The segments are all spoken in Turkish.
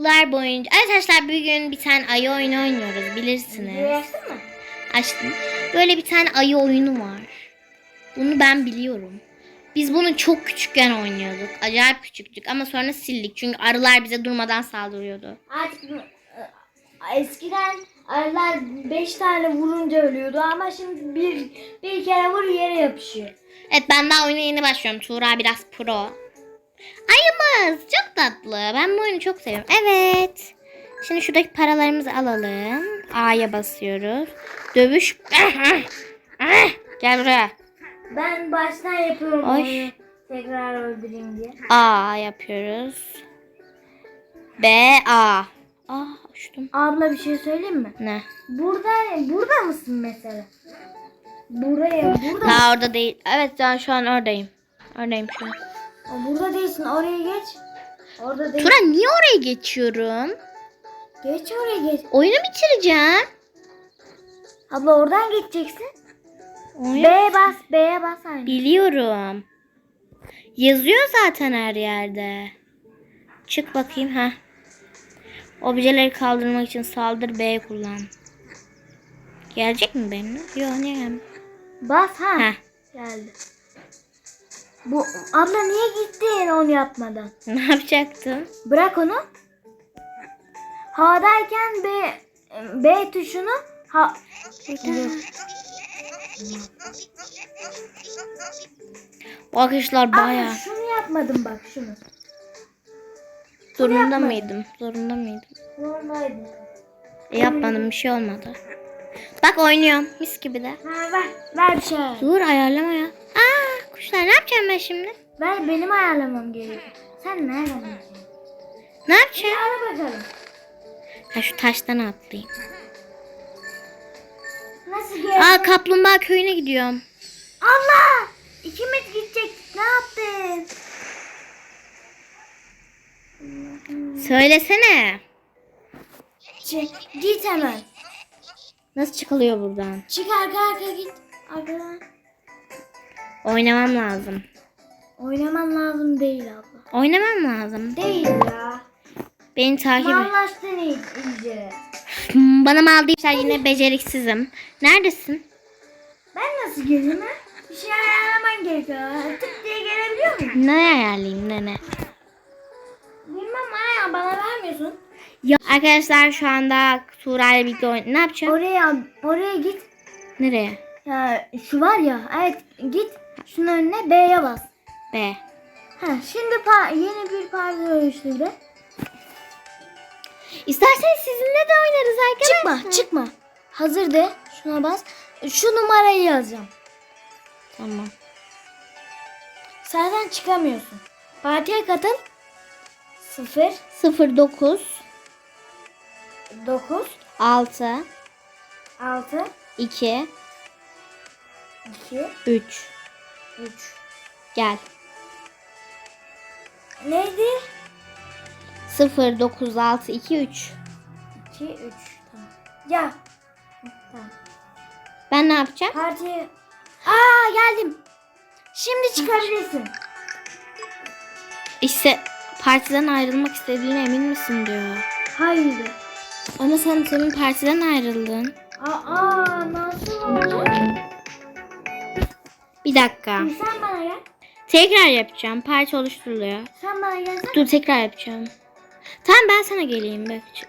Yıllar boyunca arkadaşlar bugün bir tane ayı oyunu oynuyoruz bilirsiniz. Yaşlı mı? Açtım. Böyle bir tane ayı oyunu var. Bunu ben biliyorum. Biz bunu çok küçükken oynuyorduk. Acayip küçüktük ama sonra sildik. Çünkü arılar bize durmadan saldırıyordu. Artık e, eskiden arılar 5 tane vurunca ölüyordu ama şimdi bir bir kere vur yere yapışıyor. Evet ben daha oyuna yeni başlıyorum. Tuğra biraz pro. Ayımız çok tatlı. Ben bu oyunu çok seviyorum. Evet. Şimdi şuradaki paralarımızı alalım. A'ya basıyoruz. Dövüş. Gel buraya. Ben baştan yapıyorum Ay. onu tekrar öldüreyim diye. A yapıyoruz. B A. Aa uçtum. Abla bir şey söyleyeyim mi? Ne? Burada burada mısın mesela? Buraya burada. Daha orada değil. Evet ben şu an oradayım. Oradayım şu an. Burada değilsin oraya geç. Orada değil. Tura niye oraya geçiyorum? Geç oraya geç. Oyunu bitireceğim. Abla oradan geçeceksin. Oyun... B'ye bas, B'ye bas aynı. Biliyorum. Yazıyor zaten her yerde. Çık bakayım ha. Objeleri kaldırmak için saldır B kullan. Gelecek mi benimle? Yok gelmiyor? Bas ha. Heh. Geldi. Bu abla niye gittin onu yapmadan? Ne yapacaktım? Bırak onu. Havadayken B B tuşunu ha arkadaşlar Abla baya. şunu yapmadım bak şunu. Zorunda yapmadım. mıydım? Zorunda mıydım? Normaldi. E, yapmadım bir şey olmadı. Bak oynuyorum mis gibi de. Ha ver ver bir şey. Dur ayarlama ya. Aa kuşlar ne yapacağım ben şimdi? Ver benim ayarlamam gerekiyor. Sen nereden biliyorsun? Ne yapacağım? ara bakalım. Ha şu taştan atlayayım. Nasıl gel? Aa kaplumbağa köyüne gidiyorum. Allah! İkimiz gidecek. Ne yaptın? Söylesene. Çık. Git hemen. Nasıl çıkılıyor buradan? Çık arka arka git. Arkadan. Oynamam lazım. Oynaman lazım değil abla. Oynamam lazım. Değil ya. Beni takip et. Mallaştın iy- iyice. Bana mal deyipler yine beceriksizim. Neredesin? Ben nasıl geleyim ha? Bir şey ayarlaman gerekiyor. Tık diye gelebiliyor muyum? Ne ayarlayayım ne ne? Bilmem ha bana vermiyorsun. Ya arkadaşlar şu anda Tuğra ile birlikte oyn- Ne yapacağım? Oraya oraya git. Nereye? Ya şu var ya evet git. Şunun önüne B'ye bas. B. Ha şimdi yeni bir parça oluşturdu. İsterseniz sizinle de oynarız arkadaşlar. Çıkma çıkma. Hazır de. Şuna bas. Şu numarayı yazacağım. Tamam. Zaten çıkamıyorsun. Partiye katıl. 0 09 9 6 6 2 2 3 3 Gel. Neydi? 0 9 6 2 3 2 3 tamam. Ya. Tamam. Ben ne yapacağım? Partiye Aa geldim. Şimdi çıkabilirsin. İşte partiden ayrılmak istediğine emin misin diyor. Hayır. Ama sen senin partiden ayrıldın. Aa Bir dakika. Sen bana gel. Tekrar yapacağım. Parti oluşturuluyor. Sen bana gelsene. Dur tekrar yapacağım. Tamam ben sana geleyim. Bak çık.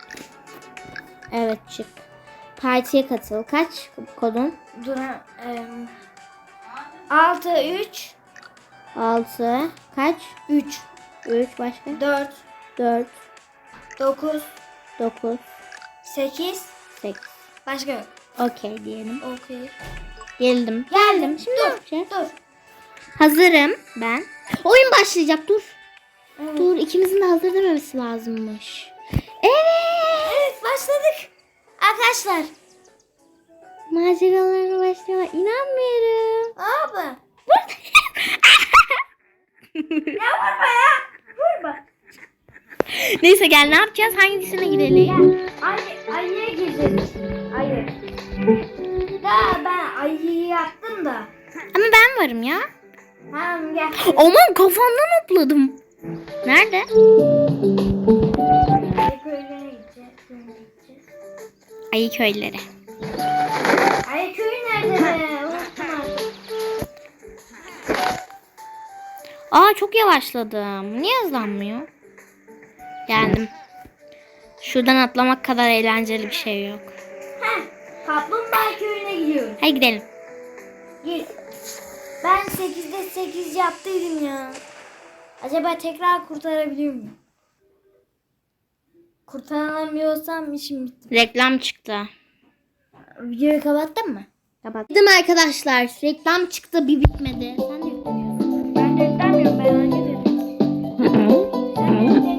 Evet çık. Partiye katıl. Kaç kodun? Dur. em, 6 3 6. Kaç? 3 3 başka? 4 4. 9 9. 8 8. Başka yok. Okey diyelim. Okey. Geldim. Geldim. Şimdi dur. yapacağız? Dur. Hazırım ben. Oyun başlayacak dur. Evet. Dur ikimizin de hazır dememesi lazımmış. Evet. Evet başladık. Arkadaşlar. Maceralarına başlama inanmıyorum. Abi. ya vurma ya. Vurma. Neyse gel ne yapacağız? Hangisine girelim? Ayı, ayıya gireceğiz. Ayı. Daha ben ayıyı yaptım da. Ama ben varım ya. Tamam gel. Aman kafamdan hopladım. Nerede? Ayı Ayı köyleri. Ay köyü nerede be? Aa çok yavaşladım. Niye hızlanmıyor? Geldim. Şuradan atlamak kadar eğlenceli bir şey yok. Heh. Gidiyoruz. Hadi gidelim. Ben 8'de 8 yaptıydım ya. Acaba tekrar kurtarabiliyor muyum? Kurtaramıyorsam işim bitti. Reklam çıktı. Videoyu kapattın mı? Kapattım arkadaşlar. Reklam çıktı bir bitmedi. Sen de yükleniyorsun. Ben de yüklemiyorum. Ben önce dedim. Ne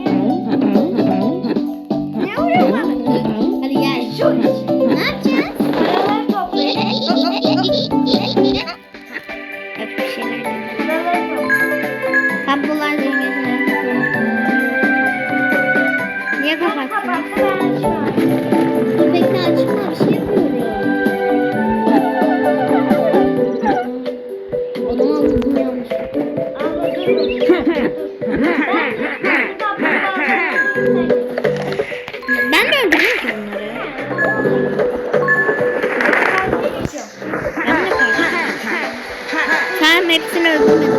hepsini öldürmedin.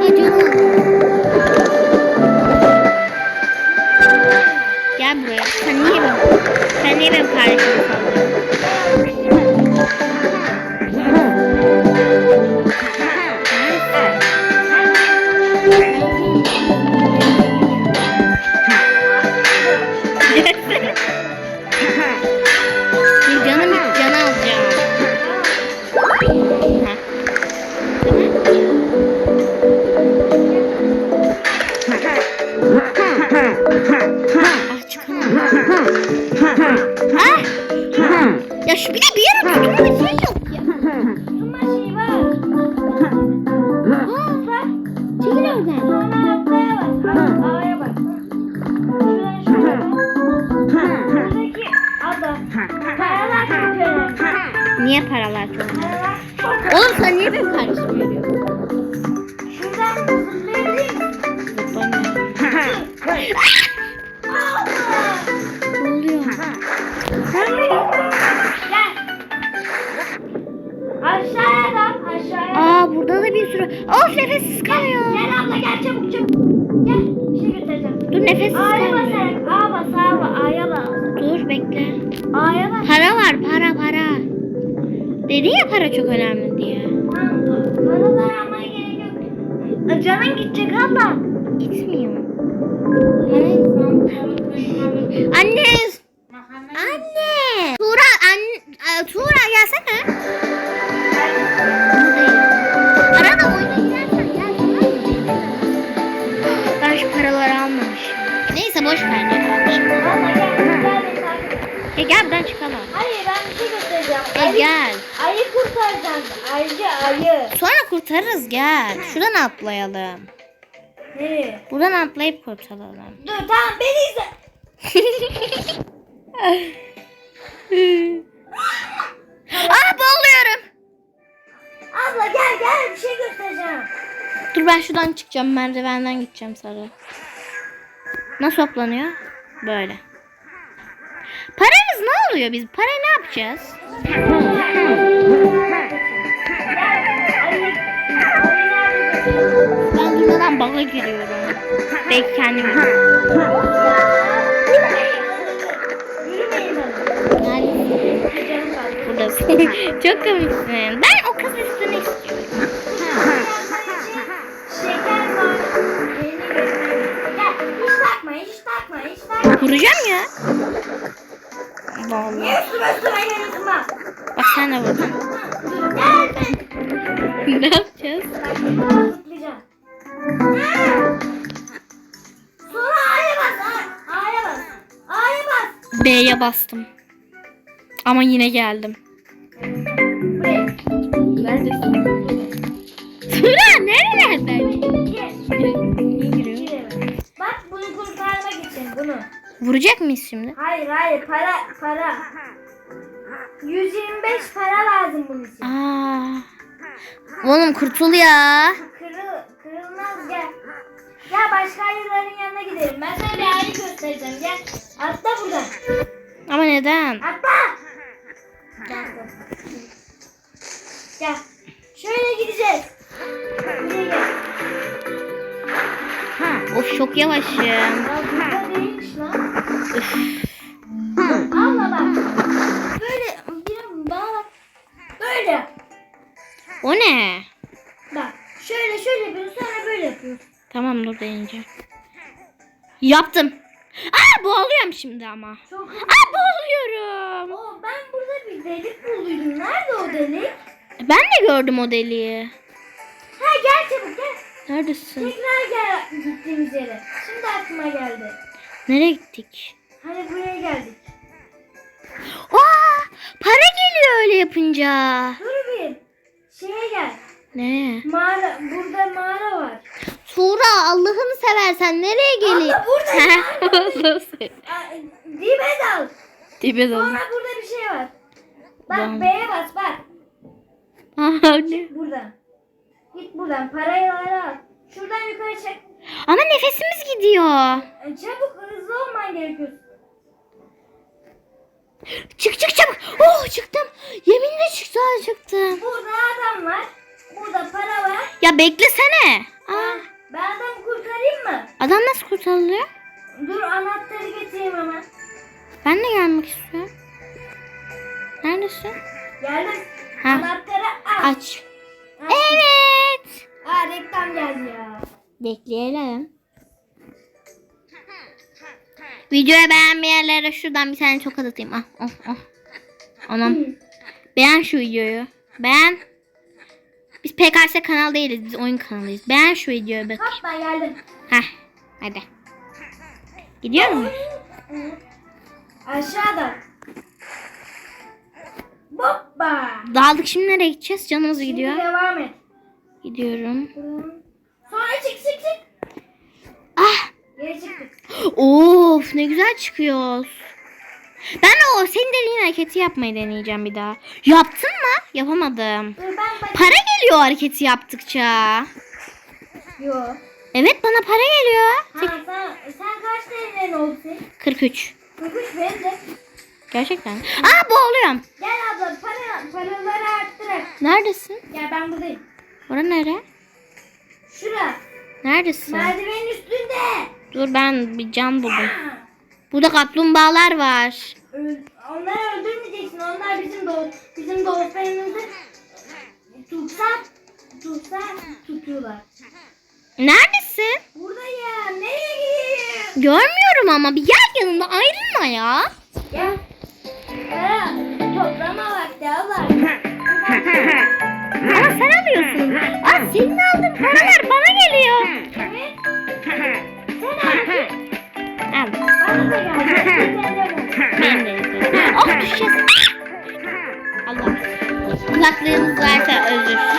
Ha canım. Gel buraya. Sen niye benim? Sen niye benim kardeşimi saldın? Aa burada da bir sürü. Of nefessiz kalıyor. Gel abla gel çabuk çabuk. Gel bir şey göstereceğim. Dur nefessiz A'ya kalıyor. Eren. A bas A bas. A'ya bas. Dur bekle. A'ya bas. Para var para para. Dedin ya para çok önemli diye. Tamam. Paralar almaya gerek yok. Canın gidecek abla. Gitmiyor. Anne. Çıkalım. Hayır ben bir şey göstereceğim. E Ayı, gel. ayı kurtaracağız. Ayıcı ayı. Sonra kurtarırız gel. Şuradan atlayalım. Nereye? Buradan atlayıp kurtaralım. Dur tamam beni izle. Aa boğuluyorum. Abla gel gel bir şey göstereceğim. Dur ben şuradan çıkacağım. Merdivenden gideceğim sarı. Nasıl toplanıyor? Böyle. Paramız ne oluyor biz? Parayı ne yapacağız? Ben durmadan baga giriyorum. Belki kendim Yürümeyin bana. Neredesin? Canım kaldı. Buradasın. Çok komiksin. Ben bak. Sen de vurdun. Ne yapacağız? Bak şimdi zıplayacağım. Sonra A'ya bas. A- A'ya bas. A'ya bas. B'ye bastım. Ama yine geldim. Neredesin? Tura nerelerden? Bak bunu kurtarmak için bunu. Vuracak mıyız şimdi? Hayır hayır para para. 125 para lazım bunun için. Aa. Oğlum kurtul ya. Kırıl, kırılmaz gel. Gel başka ayıların yanına gidelim. Ben sana bir ayı göstereceğim. Gel atla buradan. Ama neden? Atla. Gel. Gel. Şöyle gideceğiz. Buraya gel. Ha, of çok yavaşım. Ya burada değilmiş lan. Ne? Bak şöyle şöyle yapıyorsun sonra böyle yapıyorsun. Tamam dur deneyeceğim. Yaptım. Aa boğuluyorum şimdi ama. Çok Aa boğuluyorum. Oo, ben burada bir delik bulduydum. Nerede o delik? Ben de gördüm o deliği. Ha gel çabuk gel. Neredesin? Tekrar gel gittiğimiz yere. Şimdi aklıma geldi. Nereye gittik? Hani buraya geldik. Aa, para geliyor öyle yapınca. Dur. Şeye gel. Ne? Mağara, burada mağara var. Tuğra Allah'ını seversen nereye geleyim? Abla. Aa, Dibe dal. Dibe dalın. Sonra burada bir şey var. Bak Tamam. B'ye bas bak. Ne? Buradan. Git buradan. Parayı al. Şuradan yukarı çek. Ama nefesimiz gidiyor. E, Çabuk hızlı olman gerekiyor. Çık çık çabuk. Oh çıktım. Yeminle çıktı çıktım. Burada adam var. Burada para var. Ya beklesene. Aa, Ben, ben adamı kurtarayım mı? adam nasıl kurtarılıyor? Dur anahtarı getireyim hemen. Ben de gelmek istiyorum. Neredesin? Geldim. Ha. Anahtarı al. Aç. Aç. Evet. Aa reklam geldi ya. Bekleyelim. Videoyu beğenmeyenlere şuradan bir tane çok atayım. Ah, ah, ah. Anam. Beğen şu videoyu. Beğen. Biz PKS kanal değiliz. Biz oyun kanalıyız. Beğen şu videoyu bak. Hop ben geldim. Heh. Hadi. Gidiyor mu? Aşağıda. Hoppa. Dağıldık şimdi nereye gideceğiz? Canımız gidiyor. Şimdi devam et. Gidiyorum. Sonra çık. Of ne güzel çıkıyoruz. Ben o senin dediğin hareketi yapmayı deneyeceğim bir daha. Yaptın mı? Yapamadım. Dur ben bak. Para geliyor hareketi yaptıkça. Yo. Evet bana para geliyor. Ha sen, sen kaç TL'nin oldu senin? 43. Kukuş benim de. Gerçekten. Aa boğuluyorum. Gel abla para, paraları arttırak. Neredesin? Gel ben buradayım. Ora nere? Şura. Neredesin? Merdivenin üstünde. Dur ben bir cam buldum. Burada kaplumbağalar var. Onları öldürmeyeceksin. Onlar bizim doğ bizim dostlarımızı tutsak tutsak tutuyorlar. Neredesin? Buradayım. Nereye gidiyorsun? Görmüyorum ama bir gel yanımda ayrılma ya. Gel. Para toplama vakti abla. Ama sen alıyorsun. Aa senin aldığın paralar bana geliyor. Evet. Allah. Kulaklarımız varsa özür.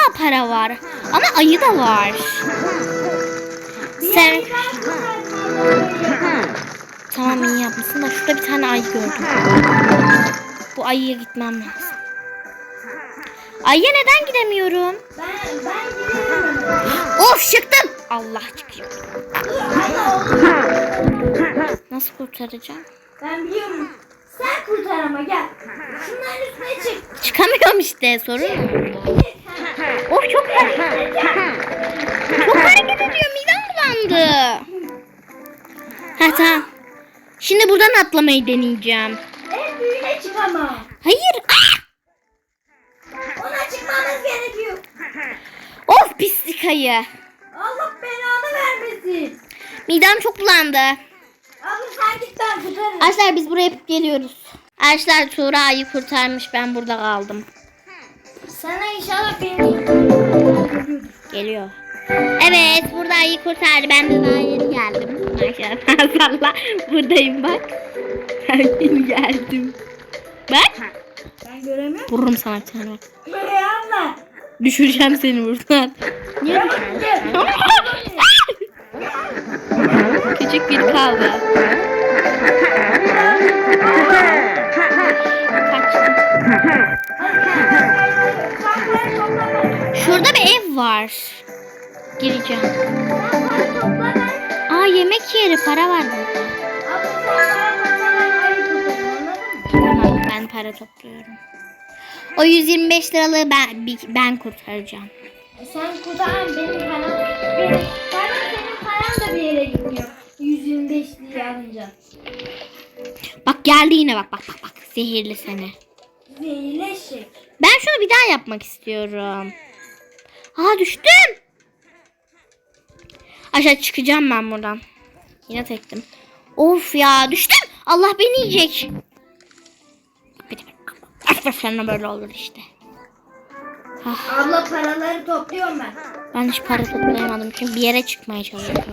Bayağı para var. Ama ayı da var. Sen... Tamam iyi yapmışsın da şurada bir tane ayı gördüm. Bu ayıya gitmem lazım. Ayıya neden gidemiyorum? Ben, ben. Of çıktım. Allah çıkıyor. Nasıl kurtaracağım? Ben biliyorum. Sen kurtar ama gel. Şunların üstüne çık. Çıkamıyorum işte sorun. Çık. Of çok hareket. Çok hareket ediyor midem bulandı. Ha tamam. Şimdi buradan atlamayı deneyeceğim. En büyüğüne çık ama. Hayır. Ah! Ona çıkmamız gerekiyor. Of pislik ayı. Allah belanı vermesin. Midem çok bulandı. Abla sen git ben kurtarırım. Arkadaşlar biz buraya hep geliyoruz. Arkadaşlar Tuğra ayı kurtarmış ben burada kaldım. Sana inşallah Geliyor. Evet burada ayı kurtardı. Ben de daha yeni geldim. Maşallah. Buradayım bak. Ben geldim. Bak. Ben göremiyorum. Vururum sana bir tane bak. Abla. Düşüreceğim seni buradan. Niye. Küçük bir kaldı. Kaçtım. Şurada bir ev var. Gireceğim. Aa yemek yeri para var burada. Tamam ben para topluyorum. O 125 liralığı ben ben kurtaracağım. E Sen kurtaran benim param. Benim param senin paran da bir yere gitmiyor. 125 lira alınca. Bak geldi yine bak bak bak bak zehirli seni. Zehirleşik. Ben şunu bir daha yapmak istiyorum. Aa düştüm. Aşağı çıkacağım ben buradan. Yine tektim. Of ya düştüm. Allah beni yiyecek. Sonra böyle olur işte. Ah, Abla paraları topluyorum ben. ben hiç para toplayamadım çünkü bir yere çıkmaya çalışıyorum.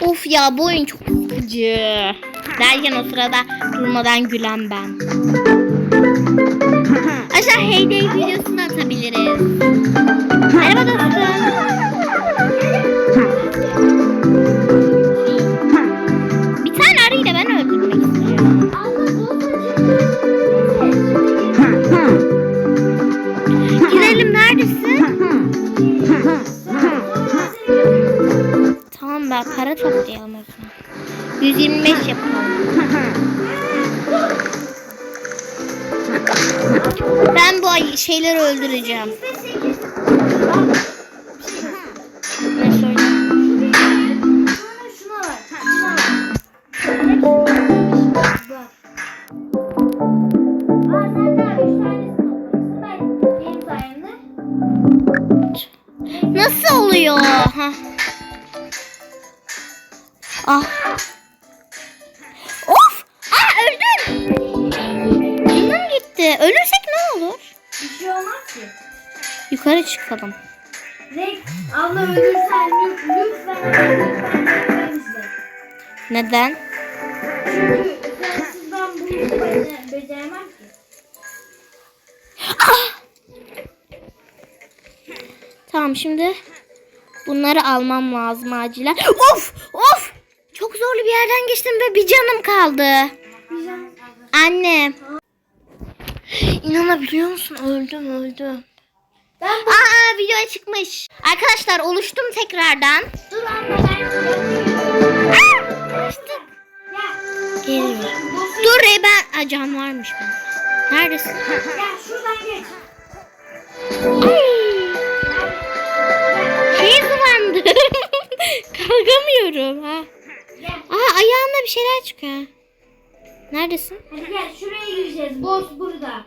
Of ya bu oyun çok sıkıcı. Derken o sırada durmadan gülen ben. Aşağı Heyday videosunu atabiliriz. Merhaba dostum. Bir tane arıyı da ben öldürmek istiyorum. Gidelim neredesin? Tamam ben para toplayalım o zaman. 125 yapalım. Benim sayemde. Nasıl oluyor? Ah. Yukarı çıkalım. Zek, abla ölürsen lütfen lütfen lütfen lütfen izle. Neden? Çünkü sensiz ben bu işi bece- beceremem ki. Ah! Tamam şimdi bunları almam lazım acilen. Of! Of! Çok zorlu bir yerden geçtim ve bir canım kaldı. Pijama. Anne. İnanabiliyor musun? Öldüm öldüm. Ben bu... Aa video çıkmış. Arkadaşlar oluştum tekrardan. Dur abla ben Aa! Geliyor. Bosu- Dur e ben Aa, can varmış ben. Neredesin? Gel şuradan geç. Şey kullandım. Kalkamıyorum ha. Gel. Aa ayağımda bir şeyler çıkıyor. Neredesin? Hadi gel şuraya gireceğiz. Boss burada.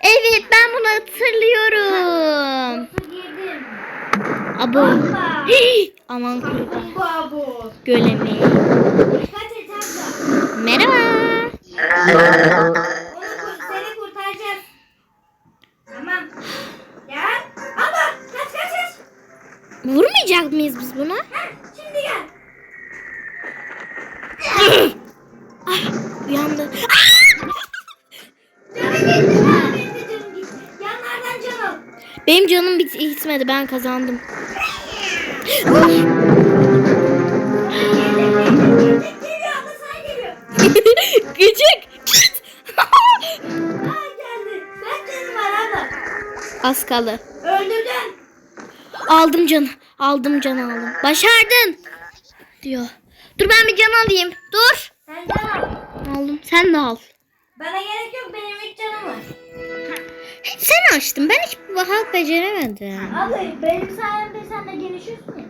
Evet hatırlıyorum. Abo. Aman kurban. Gölemi. Merhaba. Seni kurtaracağız. Tamam. Gel. Abla kaç kaç kaç. Vurmayacak mıyız biz buna? Heh, şimdi gel. Ah, uyandı. Canım Benim canım bit gitmedi ben kazandım. Gıcık. Git. Az kaldı. Öldürdün. Aldım canı. Aldım canı aldım. Başardın. Diyor. Dur ben bir can alayım. Dur. Sen can al. Aldım. Sen de al. Bana gerek yok benim ilk canım var. Sen açtın. Ben hiç bu halt beceremedim. Abla benim sayemde sen de gelişiyorsun ya.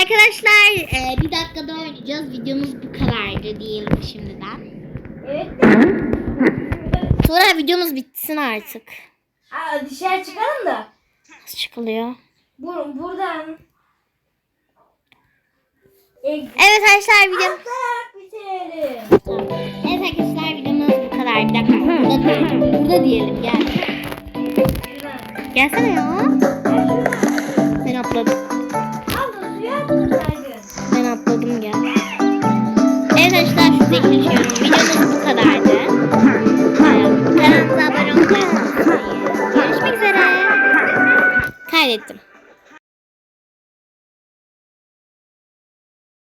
Arkadaşlar e, bir dakikada oynayacağız. Videomuz bu kadardı diyelim şimdiden. Evet. Sonra videomuz bitsin artık. Aa, dışarı çıkalım da. Nasıl çıkılıyor? Bur buradan. Evet arkadaşlar video... atlayarak bitirelim. Evet arkadaşlar videomuz kadar. Bir dakika. Burada diyelim. Burada diyelim. Gel. Gelsene ya. Ben atladım. Ben atladım gel. Evet arkadaşlar şu geçiyorum. Videomuz bu kadardı. Kanalımıza abone olmayı unutmayın. Görüşmek üzere. Kaydettim.